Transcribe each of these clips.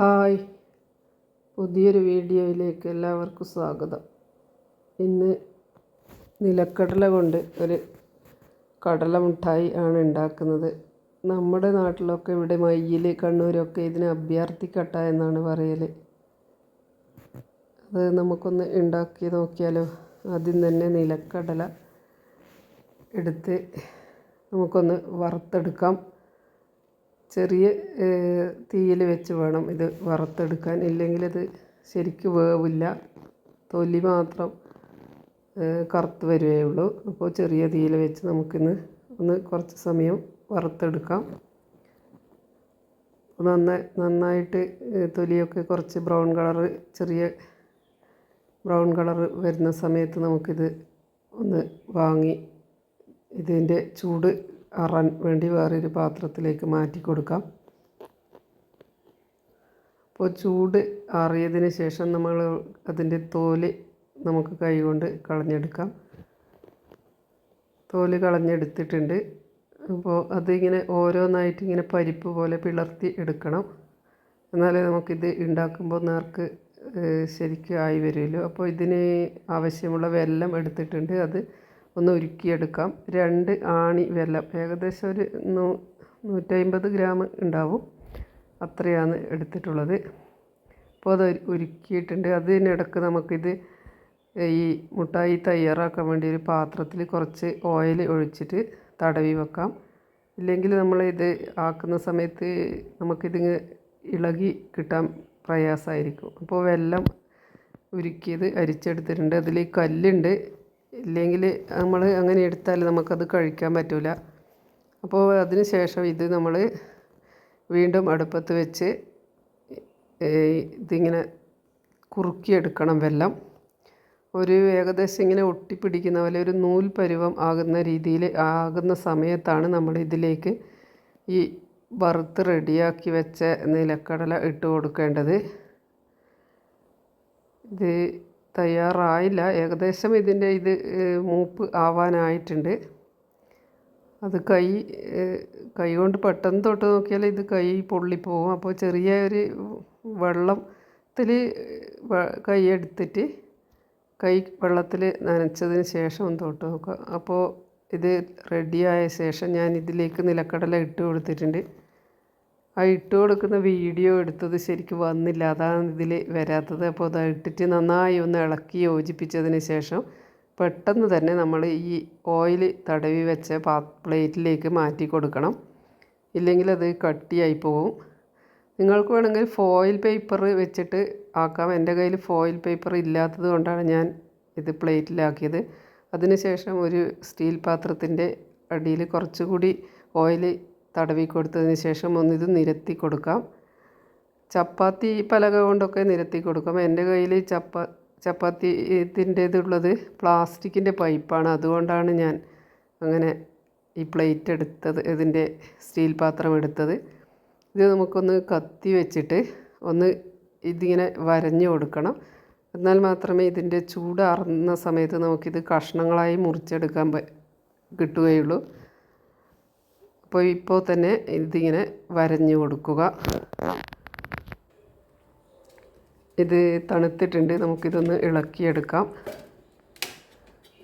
Hi. പുതിയൊരു വീഡിയോയിലേക്ക് എല്ലാവർക്കും സ്വാഗതം. ഇന്ന് നിലക്കടല കൊണ്ട് ഒരു കടല മിഠായി ആണ് ഉണ്ടാക്കുന്നത്. നമ്മുടെ നാട്ടിലൊക്കെ ഇവിടെ മയ്യിൽ കണ്ണൂരൊക്കെ ഇതിന് അഭ്യർത്ഥിക്കട്ട എന്നാണ് പറയൽ അത് നമുക്കൊന്ന് ഉണ്ടാക്കി നോക്കിയാലോ? ആദ്യം തന്നെ നിലക്കടല എടുത്ത് നമുക്കൊന്ന് വറുത്തെടുക്കാം. ചെറിയ തീയിൽ വെച്ച് വേണം ഇത് വറുത്തെടുക്കാൻ. ഇല്ലെങ്കിൽ അത് ശരിക്ക് വേവില്ല. തൊലി മാത്രം കറുത്ത് വരികയേ ഉള്ളൂ അപ്പോൾ ചെറിയ തീയിൽ വെച്ച് നമുക്കിന്ന് ഒന്ന് കുറച്ച് സമയം വറുത്തെടുക്കാം. നന്നായി നന്നായിട്ട് തൊലിയൊക്കെ കുറച്ച് ബ്രൗൺ കളറ് ചെറിയ ബ്രൗൺ കളർ വരുന്ന സമയത്ത് നമുക്കിത് ഒന്ന് വാങ്ങി ഇതിന്റെ ചൂട് അറാൻ വേണ്ടി വേറൊരു പാത്രത്തിലേക്ക് മാറ്റി കൊടുക്കാം. അപ്പോൾ ചൂട് ആറിയതിന് ശേഷം നമ്മൾ അതിന്റെ തോൽ നമുക്ക് കൈകൊണ്ട് കളഞ്ഞെടുക്കാം. തോൽ കളഞ്ഞെടുത്തിട്ടുണ്ട്. അപ്പോൾ അതിങ്ങനെ ഓരോന്നായിട്ട് ഇങ്ങനെ പരിപ്പ് പോലെ പിളർത്തി എടുക്കണം. എന്നാലേ നമുക്കിത് ഉണ്ടാക്കുമ്പോൾ നേർക്ക് ശരിക്കും ആയി വരുമല്ലോ അപ്പോൾ ഇതിന് ആവശ്യമുള്ള വെല്ലം എടുത്തിട്ടുണ്ട്. അത് ഒന്ന് ഉരുക്കിയെടുക്കാം. രണ്ട് ആണി വെല്ലം. ഏകദേശം ഒരു നൂ നൂറ്റമ്പത് ഗ്രാം ഉണ്ടാവും. അത്രയാണ് എടുത്തിട്ടുള്ളത്. അപ്പോൾ അത് ഉരുക്കിയിട്ടുണ്ട്. അതിനിടക്ക് നമുക്കിത് ഈ മുട്ടായി തയ്യാറാക്കാൻ വേണ്ടി ഒരു പാത്രത്തിൽ കുറച്ച് ഓയിൽ ഒഴിച്ചിട്ട് തടവി വെക്കാം. ഇല്ലെങ്കിൽ നമ്മൾ ഇത് ആക്കുന്ന സമയത്ത് നമുക്കിതിങ്ങ് ഇളകി കിട്ടാൻ പ്രയാസമായിരിക്കും. അപ്പോൾ വെല്ലം ഉരുക്കിയത് അരിച്ചെടുത്തിട്ടുണ്ട്. അതിൽ കല്ലുണ്ട്. ഇല്ലെങ്കിൽ നമ്മൾ അങ്ങനെ എടുത്താൽ നമുക്കത് കഴിക്കാൻ പറ്റില്ല അപ്പോൾ അതിന് ശേഷം ഇത് നമ്മൾ വീണ്ടും അടുപ്പത്ത് വെച്ച് ഇതിങ്ങനെ കുറുക്കിയെടുക്കണം വെല്ലം. ഒരു ഏകദേശം ഇങ്ങനെ ഒട്ടിപ്പിടിക്കുന്ന പോലെ ഒരു നൂൽ പരുവം ആകുന്ന രീതിയിൽ ആകുന്ന സമയത്താണ് നമ്മൾ ഇതിലേക്ക് ഈ വറുത്ത് റെഡിയാക്കി വെച്ച നിലക്കടല ഇട്ട് കൊടുക്കേണ്ടത്. ഇത് തയ്യാറായില്ല. ഏകദേശം ഇതിന്റെ ഇത് മൂപ്പ് ആവാനായിട്ടുണ്ട്. അത് കൈ കൈ കൊണ്ട് പെട്ടെന്ന് തൊട്ട് നോക്കിയാൽ ഇത് കൈ പൊള്ളിപ്പോവും. അപ്പോൾ ചെറിയ ഒരു വെള്ളത്തിൽ കൈ എടുത്തിട്ട് കൈ വെള്ളത്തിൽ നനച്ചതിന് ശേഷം തൊട്ട് നോക്കുക. അപ്പോൾ ഇത് റെഡിയായ ശേഷം ഞാൻ ഇതിലേക്ക് നിലക്കടല ഇട്ട് കൊടുത്തിട്ടുണ്ട്. ആ ഇട്ട് കൊടുക്കുന്ന വീഡിയോ എടുത്തത് ശരിക്കും വന്നില്ല. അതാണ് ഇതിൽ വരാത്തത്. അപ്പോൾ അത് ഇട്ടിട്ട് നന്നായി ഒന്ന് ഇളക്കി യോജിപ്പിച്ചതിന് ശേഷം പെട്ടെന്ന് തന്നെ നമ്മൾ ഈ ഓയിൽ തടവി വെച്ച പാ പ്ലേറ്റിലേക്ക് മാറ്റി കൊടുക്കണം. ഇല്ലെങ്കിൽ അത് കട്ടിയായി പോവും. നിങ്ങൾക്ക് വേണമെങ്കിൽ ഫോയിൽ പേപ്പർ വെച്ചിട്ട് ആക്കാം. എന്റെ കയ്യിൽ ഫോയിൽ പേപ്പർ ഇല്ലാത്തത് കൊണ്ടാണ് ഞാൻ ഇത് പ്ലേറ്റിലാക്കിയത്. അതിനുശേഷം ഒരു സ്റ്റീൽ പാത്രത്തിന്റെ അടിയിൽ കുറച്ചുകൂടി ഓയിൽ തടവി കൊടുത്തതിന് ശേഷം ഒന്നിത് നിരത്തി കൊടുക്കാം. ചപ്പാത്തി പലക കൊണ്ടൊക്കെ നിരത്തി കൊടുക്കാം. എന്റെ കയ്യിൽ ചപ്പ ചപ്പാത്തി ഇതിന്റേതുള്ളത് പ്ലാസ്റ്റിക്കിന്റെ പൈപ്പാണ്. അതുകൊണ്ടാണ് ഞാൻ അങ്ങനെ ഈ പ്ലേറ്റ് എടുത്തത് ഇതിന്റെ സ്റ്റീൽ പാത്രം എടുത്തത്. ഇത് നമുക്കൊന്ന് കത്തി വെച്ചിട്ട് ഒന്ന് ഇതിങ്ങനെ വരഞ്ഞു കൊടുക്കണം. എന്നാൽ മാത്രമേ ഇതിന്റെ ചൂടാറുന്ന സമയത്ത് നമുക്കിത് കഷ്ണങ്ങളായി മുറിച്ചെടുക്കാൻ കിട്ടുകയുള്ളൂ. അപ്പോൾ ഇപ്പോൾ തന്നെ ഇതിങ്ങനെ വരഞ്ഞു കൊടുക്കുക. ഇത് തണുത്തിട്ടുണ്ട് നമുക്കിതൊന്ന് ഇളക്കിയെടുക്കാം.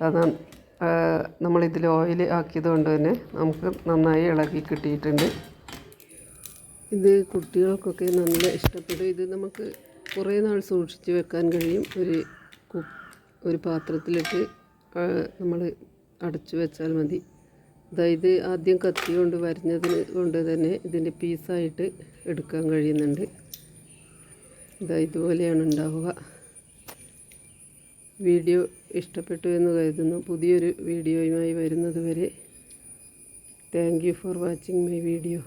അത് നമ്മളിതിൽ ഓയിൽ ആക്കിയത് കൊണ്ട് തന്നെ നമുക്ക് നന്നായി ഇളക്കി കിട്ടിയിട്ടുണ്ട്. ഇത് കുട്ടികൾക്കൊക്കെ നല്ല ഇഷ്ടപ്പെടും. ഇത് നമുക്ക് കുറേ നാൾ സൂക്ഷിച്ച് വെക്കാൻ കഴിയും. ഒരു ഒരു പാത്രത്തിലിട്ട് നമ്മൾ അടച്ചു വെച്ചാൽ മതി. അതായത് ആദ്യം കത്തി കൊണ്ട് വരഞ്ഞതിന് കൊണ്ട് തന്നെ ഇതിന്റെ പീസായിട്ട് എടുക്കാൻ കഴിയുന്നുണ്ട്. ഇതാ ഇതുപോലെയാണ് ഉണ്ടാവുക. വീഡിയോ ഇഷ്ടപ്പെട്ടു എന്ന് കരുതുന്നു. പുതിയൊരു വീഡിയോയുമായി വരുന്നത് വരെ thank you for watching my video